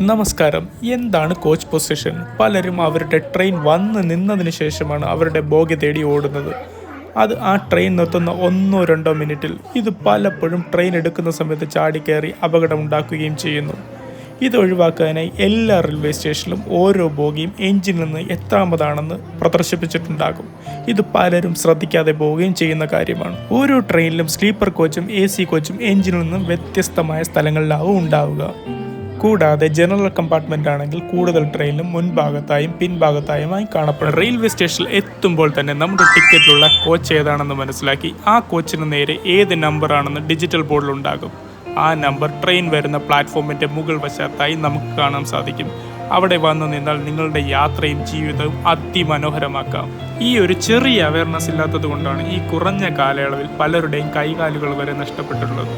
നമസ്കാരം. എന്താണ് coach position പലരും അവരുടെ ട്രെയിൻ വന്ന് നിന്നതിന് ശേഷമാണ് അവരുടെ ബോഗി തേടി ഓടുന്നത്. അത് ആ ട്രെയിൻ നിർത്തുന്ന ഒന്നോ രണ്ടോ മിനിറ്റിൽ ഇത് പലപ്പോഴും ട്രെയിൻ എടുക്കുന്ന സമയത്ത് ചാടിക്കയറി അപകടം ഉണ്ടാക്കുകയും ചെയ്യുന്നു. ഇത് ഒഴിവാക്കാനായി എല്ലാ റെയിൽവേ സ്റ്റേഷനിലും ഓരോ ബോഗിയും എഞ്ചിനിൽ നിന്ന് എത്രാമതാണെന്ന് പ്രദർശിപ്പിച്ചിട്ടുണ്ടാകും. ഇത് പലരും ശ്രദ്ധിക്കാതെ പോവുകയും ചെയ്യുന്ന കാര്യമാണ്. ഓരോ ട്രെയിനിലും സ്ലീപ്പർ കോച്ചും എ സി കോച്ചും എഞ്ചിനിൽ നിന്നും വ്യത്യസ്തമായ സ്ഥലങ്ങളിലാവും ഉണ്ടാവുക. കൂടാതെ ജനറൽ കമ്പാർട്ട്മെന്റ് ആണെങ്കിൽ കൂടുതൽ ട്രെയിനിലും മുൻഭാഗത്തായും പിൻഭാഗത്തായുമായി കാണപ്പെടും. റെയിൽവേ സ്റ്റേഷനിൽ എത്തുമ്പോൾ തന്നെ നമ്മുടെ ടിക്കറ്റിലുള്ള കോച്ച് ഏതാണെന്ന് മനസ്സിലാക്കി. ആ കോച്ചിന് നേരെ ഏത് നമ്പറാണെന്ന് ഡിജിറ്റൽ ബോർഡിൽ ഉണ്ടാകും. ആ നമ്പർ ട്രെയിൻ വരുന്ന പ്ലാറ്റ്ഫോമിന്റെ മുകൾ വശത്തായി നമുക്ക് കാണാൻ സാധിക്കും. അവിടെ വന്നു നിന്നാൽ നിങ്ങളുടെ യാത്രയും ജീവിതവും അതിമനോഹരമാക്കാം. ഈ ഒരു ചെറിയ അവയർനെസ് ഇല്ലാത്തത് കൊണ്ടാണ് ഈ കുറഞ്ഞ കാലയളവിൽ പലരുടെയും കൈകാലുകൾ വരെ നഷ്ടപ്പെട്ടിട്ടുള്ളത്.